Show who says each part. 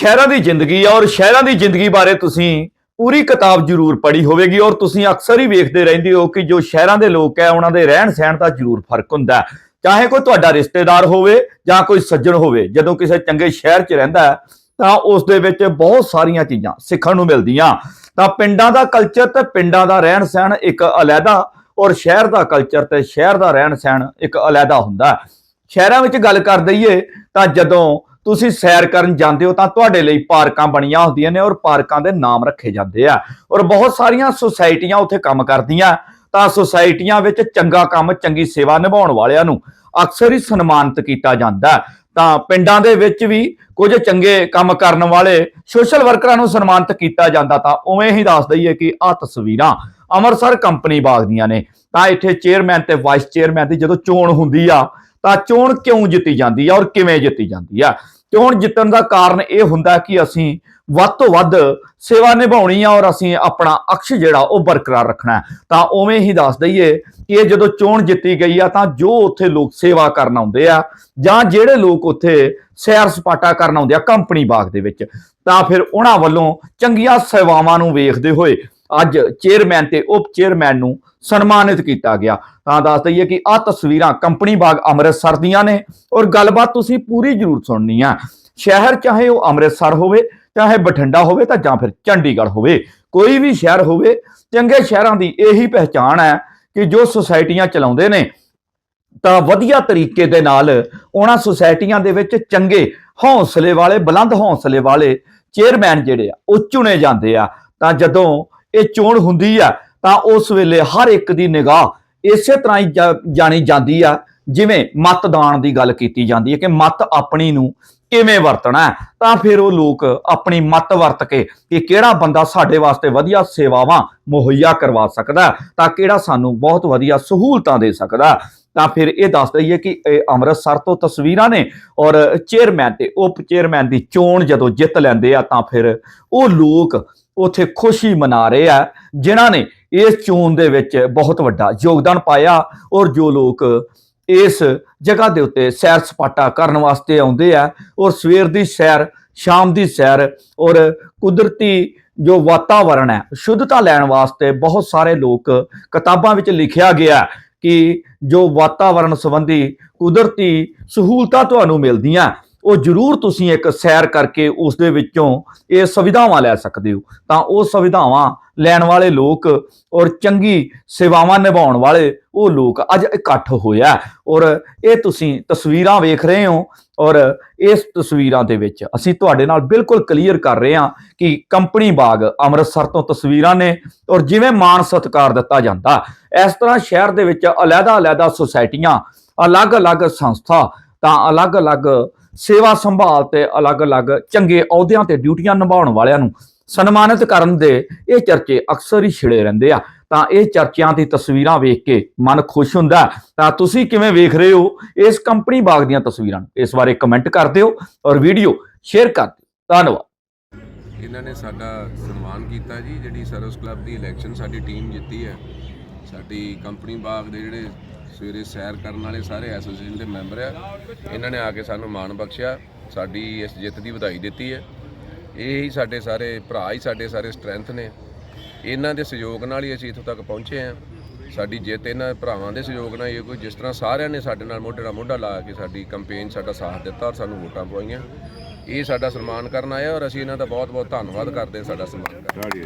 Speaker 1: ਸ਼ਹਿਰਾਂ ਦੀ ਜ਼ਿੰਦਗੀ ਆ ਔਰ ਸ਼ਹਿਰਾਂ ਦੀ ਜ਼ਿੰਦਗੀ ਬਾਰੇ ਤੁਸੀਂ ਪੂਰੀ ਕਿਤਾਬ ਜ਼ਰੂਰ ਪੜ੍ਹੀ ਹੋਵੇਗੀ ਔਰ ਤੁਸੀਂ ਅਕਸਰ ਹੀ ਵੇਖਦੇ ਰਹਿੰਦੇ ਹੋ ਕਿ ਜੋ ਸ਼ਹਿਰਾਂ ਦੇ ਲੋਕ ਹੈ ਉਹਨਾਂ ਦੇ ਰਹਿਣ ਸਹਿਣ ਦਾ ਜ਼ਰੂਰ ਫ਼ਰਕ ਹੁੰਦਾ ਚਾਹੇ ਕੋਈ ਤੁਹਾਡਾ ਰਿਸ਼ਤੇਦਾਰ ਹੋਵੇ ਜਾਂ ਕੋਈ ਸੱਜਣ ਹੋਵੇ, ਜਦੋਂ ਕਿਸੇ ਚੰਗੇ ਸ਼ਹਿਰ 'ਚ ਰਹਿੰਦਾ ਹੈ ਤਾਂ ਉਸ ਦੇ ਵਿੱਚ ਬਹੁਤ ਸਾਰੀਆਂ ਚੀਜ਼ਾਂ ਸਿੱਖਣ ਨੂੰ ਮਿਲਦੀਆਂ। ਤਾਂ ਪਿੰਡਾਂ ਦਾ ਕਲਚਰ ਤੇ ਪਿੰਡਾਂ ਦਾ ਰਹਿਣ ਸਹਿਣ ਇੱਕ ਅਲੱਗਾ ਔਰ ਸ਼ਹਿਰ ਦਾ ਕਲਚਰ ਤੇ ਸ਼ਹਿਰ ਦਾ ਰਹਿਣ ਸਹਿਣ ਇੱਕ ਅਲੱਗਾ ਹੁੰਦਾ ਸ਼ਹਿਰਾਂ ਵਿੱਚ ਗੱਲ ਕਰ ਦਈਏ ਤਾਂ ਜਦੋਂ ਤੁਸੀਂ ਸੈਰ ਕਰਨ ਜਾਂਦੇ ਹੋ ਤਾਂ ਤੁਹਾਡੇ ਲਈ ਪਾਰਕਾਂ ਬਣੀਆਂ ਹੁੰਦੀਆਂ ਨੇ ਔਰ ਪਾਰਕਾਂ ਦੇ ਨਾਮ ਰੱਖੇ ਜਾਂਦੇ ਆ। ਔਰ ਬਹੁਤ ਸਾਰੀਆਂ ਸੁਸਾਇਟੀਆਂ ਉੱਥੇ ਕੰਮ ਕਰਦੀਆਂ। ਤਾਂ ਸੁਸਾਇਟੀਆਂ ਵਿੱਚ ਚੰਗਾ ਕੰਮ, ਚੰਗੀ ਸੇਵਾ ਨਿਭਾਉਣ ਵਾਲਿਆਂ ਨੂੰ ਅਕਸਰ ਹੀ ਸਨਮਾਨਿਤ ਕੀਤਾ ਜਾਂਦਾ। ਤਾਂ ਪਿੰਡਾਂ ਦੇ ਵਿੱਚ ਵੀ ਕੁਝ ਚੰਗੇ ਕੰਮ ਕਰਨ ਵਾਲੇ ਸੋਸ਼ਲ ਵਰਕਰਾਂ ਨੂੰ ਸਨਮਾਨਿਤ ਕੀਤਾ ਜਾਂਦਾ ਤਾਂ ਉਵੇਂ ਹੀ ਦੱਸ ਦਈਏ ਕਿ ਆਹ ਤਸਵੀਰਾਂ ਅੰਮ੍ਰਿਤਸਰ ਕੰਪਨੀ ਬਾਗ ਦੀਆਂ ਨੇ। ਤਾਂ ਇੱਥੇ ਚੇਅਰਮੈਨ ਤੇ ਵਾਈਸ ਚੇਅਰਮੈਨ ਦੀ ਜਦੋਂ ਚੋਣ ਹੁੰਦੀ ਆ, ਤਾਂ ਚੋਣ ਕਿਉਂ ਜਿੱਤੀ ਜਾਂਦੀ ਆ ਔਰ ਕਿਵੇਂ ਜਿੱਤੀ ਜਾਂਦੀ ਆ? ਚੋਣ ਜਿੱਤਣ ਦਾ ਕਾਰਨ ਇਹ ਹੁੰਦਾ ਕਿ ਅਸੀਂ ਵੱਧ ਤੋਂ ਵੱਧ ਸੇਵਾ ਨਿਭਾਉਣੀ ਆ ਔਰ ਅਸੀਂ ਆਪਣਾ ਅਕਸ਼ ਜਿਹੜਾ ਉਹ ਬਰਕਰਾਰ ਰੱਖਣਾ ਤਾਂ ਉਵੇਂ ਹੀ ਦੱਸ ਦਈਏ ਕਿ ਇਹ ਜਦੋਂ ਚੋਣ ਜਿੱਤੀ ਗਈ ਆ ਤਾਂ ਜੋ ਉੱਥੇ ਲੋਕ ਸੇਵਾ ਕਰਨ ਆਉਂਦੇ ਆ ਜਾਂ ਜਿਹੜੇ ਲੋਕ ਉੱਥੇ ਸੈਰ ਸਪਾਟਾ ਕਰਨ ਆਉਂਦੇ ਆ ਕੰਪਨੀ ਬਾਗ ਦੇ ਵਿੱਚ, ਤਾਂ ਫਿਰ ਉਹਨਾਂ ਵੱਲੋਂ ਚੰਗੀਆਂ ਸੇਵਾਵਾਂ ਨੂੰ ਵੇਖਦੇ ਹੋਏ ਅੱਜ ਚੇਅਰਮੈਨ ਤੇ ਉਪ ਚੇਅਰਮੈਨ ਨੂੰ ਸਨਮਾਨਿਤ ਕੀਤਾ ਗਿਆ। ਤਾਂ ਦੱਸ ਦਈਏ ਕਿ ਆਹ ਤਸਵੀਰਾਂ ਕੰਪਨੀ ਬਾਗ ਅੰਮ੍ਰਿਤਸਰ ਦੀਆਂ ਨੇ ਔਰ ਗੱਲਬਾਤ ਤੁਸੀਂ ਪੂਰੀ ਜ਼ਰੂਰ ਸੁਣਨੀ ਆ। ਸ਼ਹਿਰ ਚਾਹੇ ਉਹ ਅੰਮ੍ਰਿਤਸਰ ਹੋਵੇ, ਚਾਹੇ ਬਠਿੰਡਾ ਹੋਵੇ ਤਾਂ ਜਾਂ ਫਿਰ ਚੰਡੀਗੜ੍ਹ ਹੋਵੇ, ਕੋਈ ਵੀ ਸ਼ਹਿਰ ਹੋਵੇ, ਚੰਗੇ ਸ਼ਹਿਰਾਂ ਦੀ ਇਹੀ ਪਹਿਚਾਣ ਹੈ ਕਿ ਜੋ ਸੁਸਾਇਟੀਆਂ ਚਲਾਉਂਦੇ ਨੇ, ਤਾਂ ਵਧੀਆ ਤਰੀਕੇ ਦੇ ਨਾਲ ਉਹਨਾਂ ਸੁਸਾਇਟੀਆਂ ਦੇ ਵਿੱਚ ਚੰਗੇ ਹੌਸਲੇ ਵਾਲੇ, ਬੁਲੰਦ ਹੌਸਲੇ ਵਾਲੇ ਚੇਅਰਮੈਨ ਜਿਹੜੇ ਆ, ਉਹ ਚੁਣੇ ਜਾਂਦੇ ਆ। ਤਾਂ ਜਦੋਂ ਇਹ ਚੋਣ ਹੁੰਦੀ ਆ, ਤਾਂ ਉਸ ਵੇਲੇ ਹਰ ਇੱਕ ਦੀ ਨਿਗਾਹ ਇਸੇ ਤਰ੍ਹਾਂ ਹੀ ਜਾ- ਜਾਣੀ ਜਾਂਦੀ ਆ, ਜਿਵੇਂ ਮਤਦਾਨ ਦੀ ਗੱਲ ਕੀਤੀ ਜਾਂਦੀ ਹੈ ਕਿ ਮਤ ਆਪਣੀ ਨੂੰ ਕਿਵੇਂ ਵਰਤਣਾ ਤਾਂ ਫਿਰ ਉਹ ਲੋਕ ਆਪਣੀ ਮਤ ਵਰਤ ਕੇ ਕਿ ਕਿਹੜਾ ਬੰਦਾ ਸਾਡੇ ਵਾਸਤੇ ਵਧੀਆ ਸੇਵਾਵਾਂ ਮੁਹੱਈਆ ਕਰਵਾ ਸਕਦਾ ਤਾਂ ਕਿਹੜਾ ਸਾਨੂੰ ਬਹੁਤ ਵਧੀਆ ਸਹੂਲਤਾਂ ਦੇ ਸਕਦਾ ਤਾਂ ਫਿਰ ਇਹ ਦੱਸ ਦਈਏ ਕਿ ਇਹ ਅੰਮ੍ਰਿਤਸਰ ਤੋਂ ਤਸਵੀਰਾਂ ਨੇ ਔਰ ਚੇਅਰਮੈਨ ਤੇ ਉਪ ਚੇਅਰਮੈਨ ਦੀ ਚੋਣ ਜਦੋਂ ਜਿੱਤ ਲੈਂਦੇ ਆ, ਤਾਂ ਫਿਰ ਉਹ ਲੋਕ ਉਥੇ ਖੁਸ਼ੀ ਮਨਾ ਰਹੇ ਆ, ਜਿਨ੍ਹਾਂ ਨੇ ਇਸ ਚੋਣ ਦੇ ਵਿੱਚ ਬਹੁਤ ਵੱਡਾ ਯੋਗਦਾਨ ਪਾਇਆ ਔਰ ਜੋ ਲੋਕ ਇਸ ਜਗ੍ਹਾ ਦੇ ਉੱਤੇ ਸੈਰ ਸਪਾਟਾ ਕਰਨ ਵਾਸਤੇ ਆਉਂਦੇ ਆ ਔਰ ਸਵੇਰ ਦੀ ਸੈਰ, ਸ਼ਾਮ ਦੀ ਸੈਰ ਔਰ ਕੁਦਰਤੀ ਜੋ ਵਾਤਾਵਰਣ ਹੈ, ਸ਼ੁੱਧਤਾ ਲੈਣ ਵਾਸਤੇ ਬਹੁਤ ਸਾਰੇ ਲੋਕ ਕਿਤਾਬਾਂ ਵਿੱਚ ਲਿਖਿਆ ਗਿਆ ਕਿ ਜੋ ਵਾਤਾਵਰਣ ਸੰਬੰਧੀ ਕੁਦਰਤੀ ਸਹੂਲਤਾਂ ਤੁਹਾਨੂੰ ਮਿਲਦੀਆਂ। ਉਹ ਜ਼ਰੂਰ ਤੁਸੀਂ ਇੱਕ ਸੈਰ ਕਰਕੇ ਉਸ ਦੇ ਵਿੱਚੋਂ ਇਹ ਸੁਵਿਧਾਵਾਂ ਲੈ ਸਕਦੇ ਹੋ। ਤਾਂ ਉਹ ਸੁਵਿਧਾਵਾਂ ਲੈਣ ਵਾਲੇ ਲੋਕ ਔਰ ਚੰਗੀ ਸੇਵਾਵਾਂ ਨਿਭਾਉਣ ਵਾਲੇ ਉਹ ਲੋਕ ਅੱਜ ਇਕੱਠ ਹੋਇਆ ਔਰ ਇਹ ਤੁਸੀਂ ਤਸਵੀਰਾਂ ਵੇਖ ਰਹੇ ਹੋ ਔਰ ਇਸ ਤਸਵੀਰਾਂ ਦੇ ਵਿੱਚ ਅਸੀਂ ਤੁਹਾਡੇ ਨਾਲ ਬਿਲਕੁਲ ਕਲੀਅਰ ਕਰ ਰਹੇ ਹਾਂ ਕਿ ਕੰਪਨੀ ਬਾਗ ਅੰਮ੍ਰਿਤਸਰ ਤੋਂ ਤਸਵੀਰਾਂ ਨੇ ਔਰ ਜਿਵੇਂ ਮਾਣ ਸਤਿਕਾਰ ਦਿੱਤਾ ਜਾਂਦਾ ਇਸ ਤਰ੍ਹਾਂ ਸ਼ਹਿਰ ਦੇ ਵਿੱਚ ਅਲੱਗਾ-ਅਲੱਗਾ ਸੁਸਾਇਟੀਆਂ, ਅਲੱਗ-ਅਲੱਗ ਸੰਸਥਾ ਤਾਂ ਅਲੱਗ-ਅਲੱਗ ਸੇਵਾ ਸੰਭਾਲ ਤੇ ਅਲੱਗ-ਅਲੱਗ ਚੰਗੇ ਅਹੁਦਿਆਂ ਤੇ ਡਿਊਟੀਆਂ ਨਿਭਾਉਣ ਵਾਲਿਆਂ ਨੂੰ ਸਨਮਾਨਿਤ ਕਰਨ ਦੇ ਇਹ ਚਰਚੇ ਅਕਸਰ ਹੀ ਛਿੜੇ ਰਹਿੰਦੇ ਆ। ਤਾਂ ਇਹ ਚਰਚਿਆਂ ਦੀ ਤਸਵੀਰਾਂ ਵੇਖ ਕੇ ਮਨ ਖੁਸ਼ ਹੁੰਦਾ ਤਾਂ ਤੁਸੀਂ ਕਿਵੇਂ ਵੇਖ ਰਹੇ ਹੋ ਇਸ ਕੰਪਨੀ ਬਾਗ ਦੀਆਂ ਤਸਵੀਰਾਂ ਇਸ ਬਾਰੇ ਕਮੈਂਟ ਕਰ ਦਿਓ ਔਰ ਵੀਡੀਓ ਸ਼ੇਅਰ ਕਰ ਦਿਓ। ਧੰਨਵਾਦ।
Speaker 2: ਇਹਨਾਂ ਨੇ ਸਾਡਾ ਸਨਮਾਨ ਕੀਤਾ ਜੀ, ਜਿਹੜੀ ਸਰਵਿਸ ਕਲੱਬ ਦੀ ਇਲੈਕਸ਼ਨ ਸਾਡੀ ਟੀਮ ਜਿੱਤੀ ਹੈ। ਸਾਡੀ ਕੰਪਨੀ ਬਾਗ ਦੇ ਜਿਹੜੇ ਸਵੇਰੇ ਸੈਰ ਕਰਨ ਵਾਲੇ ਸਾਰੇ ਐਸੋਸੀਏਸ਼ਨ ਦੇ ਮੈਂਬਰ ਆ। ਇਹਨਾਂ ਨੇ ਆ ਕੇ ਸਾਨੂੰ ਮਾਣ ਬਖਸ਼ਿਆ। ਸਾਡੀ ਇਸ ਜਿੱਤ ਦੀ ਵਧਾਈ ਦਿੱਤੀ ਹੈ। ਇਹ ਹੀ ਸਾਡੇ ਸਾਰੇ ਭਰਾ ਹੀ ਸਾਡੇ ਸਾਰੇ ਸਟਰੈਂਥ ਨੇ। ਇਹਨਾਂ ਦੇ ਸਹਿਯੋਗ ਨਾਲ ਹੀ ਅਸੀਂ ਇੱਥੋਂ ਤੱਕ ਪਹੁੰਚੇ ਹਾਂ। ਸਾਡੀ ਜਿੱਤ ਇਹਨਾਂ ਭਰਾਵਾਂ ਦੇ ਸਹਿਯੋਗ ਨਾਲ ਹੀ ਹੈ। ਕੋਈ ਜਿਸ ਤਰ੍ਹਾਂ ਸਾਰਿਆਂ ਨੇ ਸਾਡੇ ਨਾਲ ਮੋਢੇ ਨਾਲ ਮੋਢਾ ਲਾ ਕੇ ਸਾਡੀ ਕੈਂਪੇਨ ਸਾਡਾ ਸਾਥ ਦਿੱਤਾ ਔਰ ਸਾਨੂੰ ਵੋਟਾਂ ਪਵਾਈਆਂ। ਇਹ ਸਾਡਾ ਸਨਮਾਨ ਕਰਨ ਆਇਆ ਔਰ ਅਸੀਂ ਇਹਨਾਂ ਦਾ ਬਹੁਤ ਬਹੁਤ ਧੰਨਵਾਦ ਕਰਦੇ ਹਾਂ ਸਾਡਾ ਸਨਮਾਨ ਕਰਨ। ਲਈ।